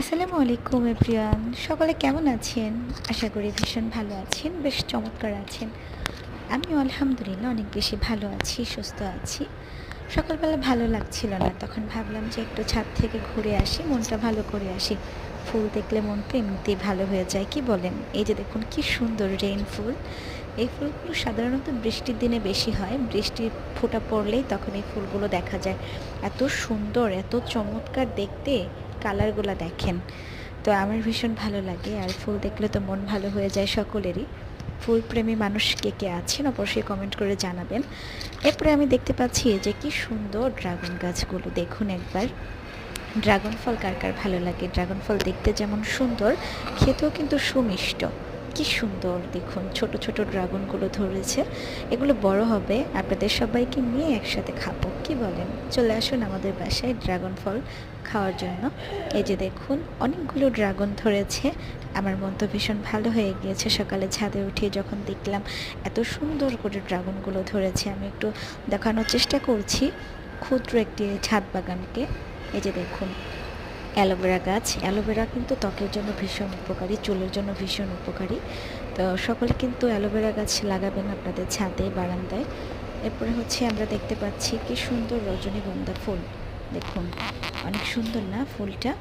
আসসালামু আলাইকুম, এভরিওয়ান। সকলে কেমন আছেন? আশা করি ভীষণ ভালো আছেন, বেশ চমৎকার আছেন। আমিও আলহামদুলিল্লাহ অনেক বেশি ভালো আছি, সুস্থ আছি। সকালবেলা ভালো লাগছিল না, তখন ভাবলাম যে একটু ছাদ থেকে ঘুরে আসি, মনটা ভালো করে আসি। ফুল দেখলে মন তো এমনিতেই ভালো হয়ে যায়, কি বলেন? এই যে দেখুন, কি সুন্দর রেইন ফুল এই ফুলগুলো সাধারণত বৃষ্টির দিনে বেশি হয়, বৃষ্টির ফোটা পড়লেই তখন এই ফুলগুলো দেখা যায়। এত সুন্দর, এত চমৎকার দেখতে। কালারগুলো দেখেন। তো আমার ভীষণ ভালো লাগে আর ফুল দেখলে তো মন ভালো হয়ে যায় সকলেরই। ফুল প্রেমী মানুষ কে কে আছেন অবশ্যই কমেন্ট করে জানাবেন। এরপরে আমি দেখতে পাচ্ছি যে কি সুন্দর ড্রাগন গাছগুলো। দেখুন একবার। ড্রাগন ফল কার কার ভালো লাগে? ড্রাগন ফল দেখতে যেমন সুন্দর, খেতেও কিন্তু সুমিষ্ট। কি সুন্দর, দেখুন, ছোট ছোট ড্রাগনগুলো ধরেছে। এগুলো বড় হবে, আপনাদের সবাইকে নিয়ে একসাথে খাব, কি বলেন? চলে আসুন আমাদের বাসায় ড্রাগন ফল খাওয়ার জন্য। এই যে দেখুন, অনেকগুলো ড্রাগন ধরেছে। আমার মন তো ভীষণ ভালো হয়ে গিয়েছে, সকালে ছাদে উঠে যখন দেখলাম এত সুন্দর করে ড্রাগনগুলো ধরেছে, আমি একটু দেখানোর চেষ্টা করছি। ক্ষুদ্র একটি ছাদ বাগানকে। এই যে দেখুন অ্যালোভেরা গাছ। অ্যালোভেরা কিন্তু ত্বকের জন্য ভীষণ উপকারী, চুলের জন্য ভীষণ উপকারী। তো সকলে কিন্তু অ্যালোভেরা গাছ লাগাবেন আপনাদের ছাদে, বারান্দায়। এরপরে হচ্ছে আমরা দেখতে পাচ্ছি কি সুন্দর রজনীগন্ধা ফুল। দেখুন, অনেক সুন্দর না ফুলটা?